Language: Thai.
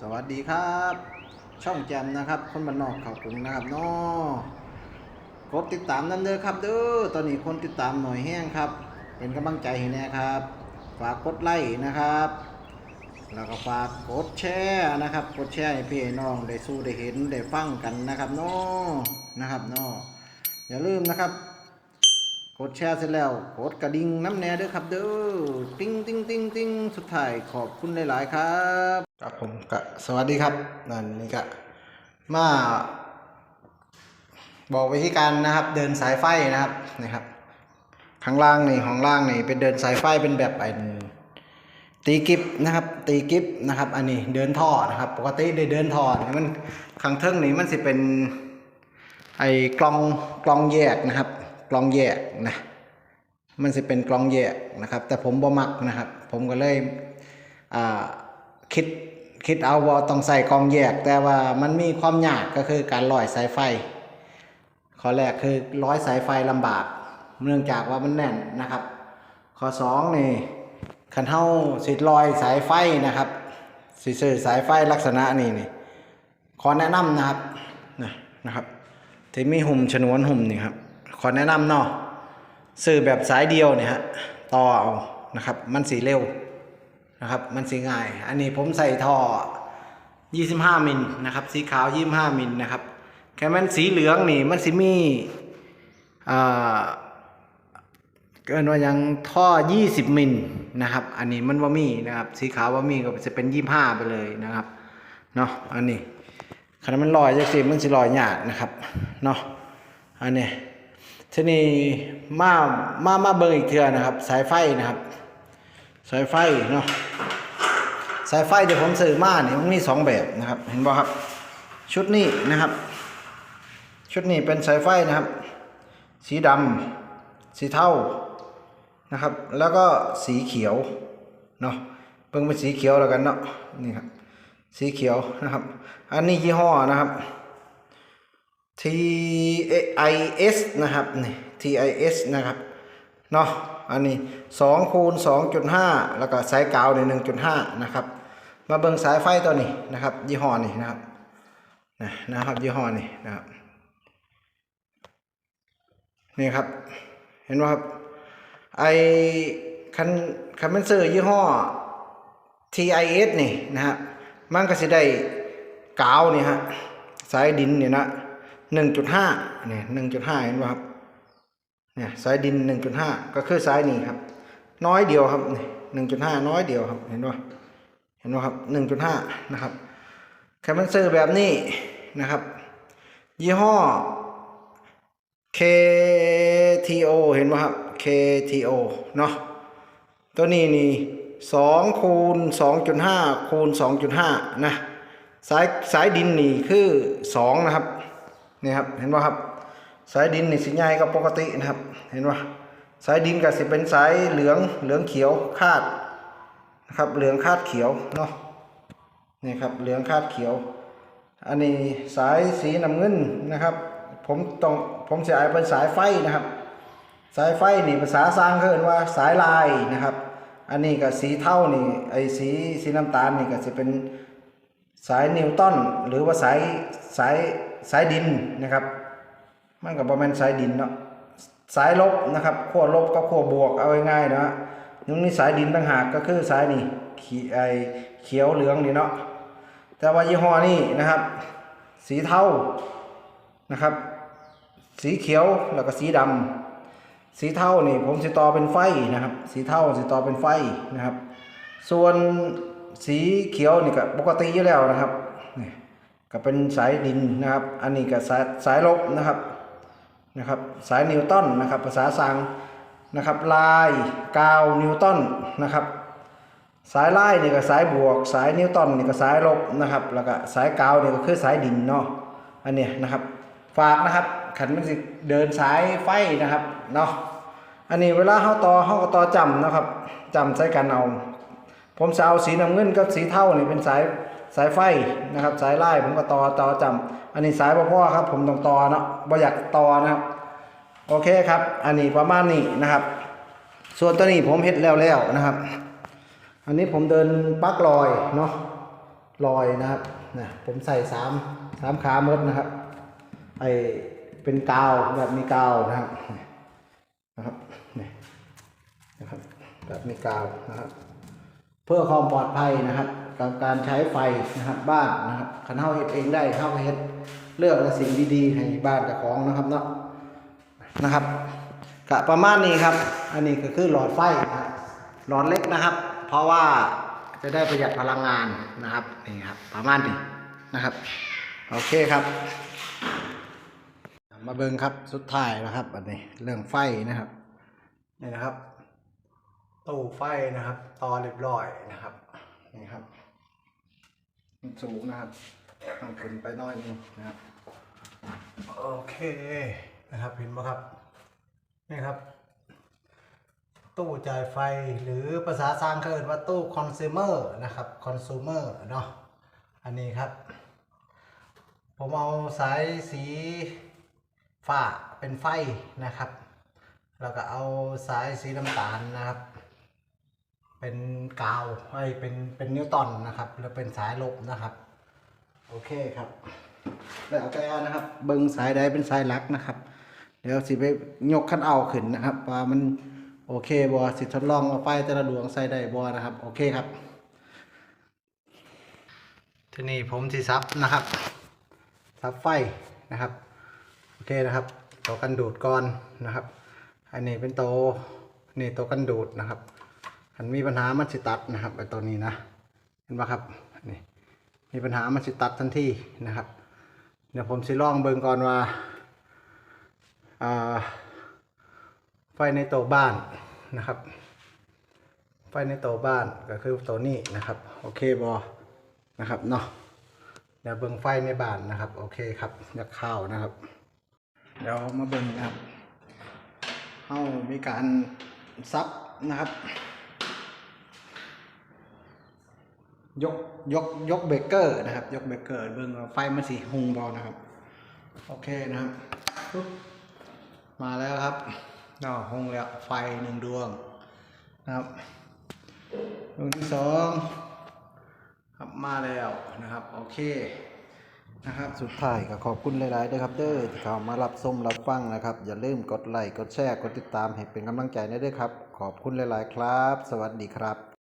สวัสดีครับ ช่องแจมนะครับ คนบ้านนอกเขากรุงนะครับเนาะกดติดตามนั่นเด้อครับเด้อตอนนี้คนติดตามหน่อยแห้งครับ เป็นกำลังใจให้แน่ครับ ฝากกดไลค์นะครับ แล้วก็ฝากกดแชร์นะครับ กดแชร์ให้พี่น้องได้สู้ได้เห็นได้ฟังกันนะครับเนาะนะครับเนาะอย่าลืมนะครับกดแชร์เสร็จแล้วกดกระดิ่งน้ำแน่ด้วยครับเด้อติ้งติ้งติ้งติ้งสุดท้ายขอบคุณหลาย ๆ ครับ ครับผมก็สวัสดีครับนั่นนี่ก็มาบอกวิธีการนะครับเดินสายไฟนะครับนี่ครับ ข้างล่างนี่ของล่างนี่เป็นเดินสายไฟเป็นแบบไอ้ตีกิฟนะครับ ตีกิฟนะครับ อันนี้เดินท่อนะครับ ปกติได้เดินท่อนี่มันข้างเทิงนี่มันสิเป็นไอ้กลองกลองแยกนะครับ กลองแยกนะมันจะเป็นกลองแยกนะครับ แต่ผมบ่มักนะครับ ผมก็เลยอ่าคิด คิดเอาว่าต้องใส่กองแยก แต่ว่ามันมีความยากก็คือการร้อยสายไฟ ข้อแรกคือร้อยสายไฟลำบาก เนื่องจากว่ามันแน่นนะครับ ข้อสองนี่คันเท้าสิลอยสายไฟนะครับสิซื้อสายไฟลักษณะนี้นี่ขอแนะนำนะครับนะนะครับที่มีหุ่มชนวนหุ่มนี่ครับขอแนะนำเนาะซื้อแบบสายเดียวเนี่ยฮะต่อเอานะครับ มันสีเร็ว นะครับ มันสีง่าย อันนี้ผมใส่ท่อ 25 มิลนะครับ สีขาว 25 มิลนะครับ แค่มันสีเหลืองนี่ มันสิมีอ่าเกินว่ายังท่อ 20 มิลนะครับ อันนี้มันว่ามีนะครับ สีขาวว่ามีก็จะเป็น 25 ไปเลยนะครับ เนาะอันนี้ขณะมันลอยจังซี่มันสิลอยหยากนะครับ เนาะ อันนี้ทีนี้มา มา มาเบิ่งอีกเทือนะครับ สายไฟนะครับ สายไฟเนาะสายไฟที่ผมซื้อมาเนี่ยมันมีสองแบบนะครับ เห็นบ่ครับ ชุดนี้นะครับ ชุดนี้เป็นสายไฟนะครับ สีดำสีเทานะครับ แล้วก็สีเขียวเนาะเบิ่งเป็นสีเขียวแล้วกันเนาะนี่ครับสีเขียวนะครับ อันนี้ยี่ห้อนะครับ TIS นะครับนี่ TIS นะครับเนาะ อันนี้2คูณ2.5 แล้วก็สายกาวใน1.5 นะครับ มาเบิ่งสายไฟตัวนี้นะครับ ยี่ห้อนี้นะครับนะนะครับยี่ห้อนี้นะครับนี่ครับ เห็นไหมครับไอคันคันเป็นเซอร์ยี่ห้อ TIS นี่นะฮะมันก็สิได้กาวนี่ฮะสายดินเนี่ยนะหนึ่งจุดห้าเนี่ยหนึ่งจุดห้าเห็นไหมครับ เนี่ยสายดินหนึ่งจุดห้าก็คือสายนี้ครับ น้อยเดียวครับนี่หนึ่งจุดห้าน้อยเดียวครับ เห็นไหมเห็นไหมครับหนึ่งจุดห้านะครับแคมเปนเซอร์แบบนี้นะครับ ยี่ห้อ KTO เห็นไหมครับ KTO เนาะตัวนี้นี่สองคูณสองจุดห้าคูณสองจุดห้านะสายสายดินนี่คือสองนะครับ นี่ครับ เห็นป่ะครับ สายดินนี่สีใหญ่ก็ปกตินะครับ เห็นป่ะสายดินก็สิเป็นสายเหลืองเหลืองเขียวคาดนะครับเหลืองคาดเขียวเนาะนี่ครับเหลืองคาดเขียว อันนี้สายสีน้ำเงินนะครับ ผมต้องผมจะอายเป็นสายไฟนะครับ สายไฟนี่ภาษาสร้างเขาเรียกว่าสายลายนะครับ อันนี้ก็สีเท่านี่ไอ้สีสีน้ำตาลนี่ก็จะเป็นสายนิวตันหรือว่าสายสายสายดินนะครับ มันก็ประมาณสายดินเนาะสายลบนะครับขั้วลบกับขั้วบวกเอาง่ายๆนะฮะยังมีสายดินต่างหากก็คือสายนี่ขีไอเขียวเหลืองนี่เนาะแต่ว่ายี่ห้อนี่นะครับ สีเทานะครับ สีเขียวแล้วก็สีดำสีเทานี่ผมสิต่อเป็นไฟนะครับ สีเทาสิต่อเป็นไฟนะครับ ส่วนสีเขียวนี่ก็ปกติอยู่แล้วนะครับนี่ก็เป็นสายดินนะครับ อันนี้ก็สายสายลบนะครับ นะครับสายนิวตันนะครับภาษาสังนะครับลายกาวนิวตันนะครับสายไล่นี่ก็สายบวก สายนิวตันนี่ก็สายลบนะครับแล้วก็สายกาวนี่ก็คือสายดินเนาะอันเนี้ยนะครับฝากนะครับขันมันสิเดินสายไฟนะครับเนาะอันนี้เวลาเฮาต่อเฮาก็ต่อจำนะครับจำใช้กันเอา ผมจะเอาสีน้ำเงินกับสีเทาเนี่เป็นสายสายไฟนะครับสายไล่ผมก็ต่อต่อจำ อันนี้สายพ่อพ่อครับ ผมต้องต่อเนาะบ่อยากต่อนะครับ โอเคครับ อันนี้ประมาณนี้นะครับ ส่วนตัวนี้ผมเฮ็ดแล้วแล้วนะครับ อันนี้ผมเดินปลั๊กลอยเนาะลอยนะครับนะผมใส่สามสามขาหมดนะครับไอเป็นกาวแบบมีกาวนะครับนะครับนี่นะครับแบบมีกาวนะครับ เพื่อความปลอดภัยนะครับ กับการใช้ไฟนะครับบ้านนะครับคันเฮาเฮ็ดเองได้เฮาเฮ็ดเลือกสิ่งดีๆให้บ้านเจ้าของนะครับเนาะนะครับกะประมาณนี้ครับ อันนี้ก็คือหลอดไฟนะครับหลอดเล็กนะครับ เพราะว่าจะได้ประหยัดพลังงานนะครับนี่ครับประมาณนี้นะครับโอเคครับ มาเบิ่งครับสุดท้ายนะครับอันนี้เรื่องไฟนะครับนี่นะครับ ตู้ไฟนะครับต่อเรียบร้อยนะครับนี่ครับมันสูงนะครับต้องขึ้นไปน้อยนึงนะครับโอเคนะครับเห็นไหมครับนี่ครับ ตู้จ่ายไฟหรือภาษาสร้างเขาเรียกว่าตู้คอน sumer นะครับคอน sumer เนาะอันนี้ครับ ผมเอาสายสีฟ้าเป็นไฟนะครับ แล้วก็เอาสายสีน้ำตาลนะครับ เป็นกาวให้เป็นเป็นนิวตันนะครับแล้วเป็นสายลบนะครับ โอเคครับแล้วเอาแกนะครับ เบิ้งสายใดเป็นสายหลักนะครับ เดี๋ยวสิไปยกคันเอาขึ้นนะครับว่ามันโอเคบอสิทดลองเอาไฟแต่ละดวงใส่ได้บอนะครับ โอเคครับ ที่นี่ผมสิซับนะครับซับไฟนะครับ โอเคนะครับตัวกันดูดก่อนนะครับ อันนี้เป็นโตนี่ตัวกันดูดนะครับ อันมีปัญหามันสิตัดนะครับไอตัวนี้นะเห็นปะครับนี่มีปัญหามันสิตัดทันทีนะครับ เดี๋ยวผมสิลองเบิ่งก่อนว่าไฟในตัวบ้านนะครับ ไฟในตัวบ้านก็คือตัวนี้นะครับ โอเคบอนะครับเนาะเดี๋ยวเบิ่งไฟในบ้านนะครับ โอเคครับอยากเข้าวนะครับ เดี๋ยวมาเบิ่งนะครับเฮามีการซับนะครับ ยกยกยกเบเกอร์นะครับ ยกเบเกอร์เบิ่งไฟมันสีหงบอนะครับ โอเคนะครับมาแล้วครับก็หงแล้วไฟหนึ่งดวงนะครับดวงที่สองครับมาแล้วนะครับ โอเคนะครับสุดท้ายก็ขอบคุณหลายๆด้วยครับเด้อที่เข้ามารับชมรับฟังนะครับ อย่าลืมกดไลค์กดแชร์กดติดตามให้เป็นกำลังใจนะด้อครับ ขอบคุณหลายๆครับ สวัสดีครับ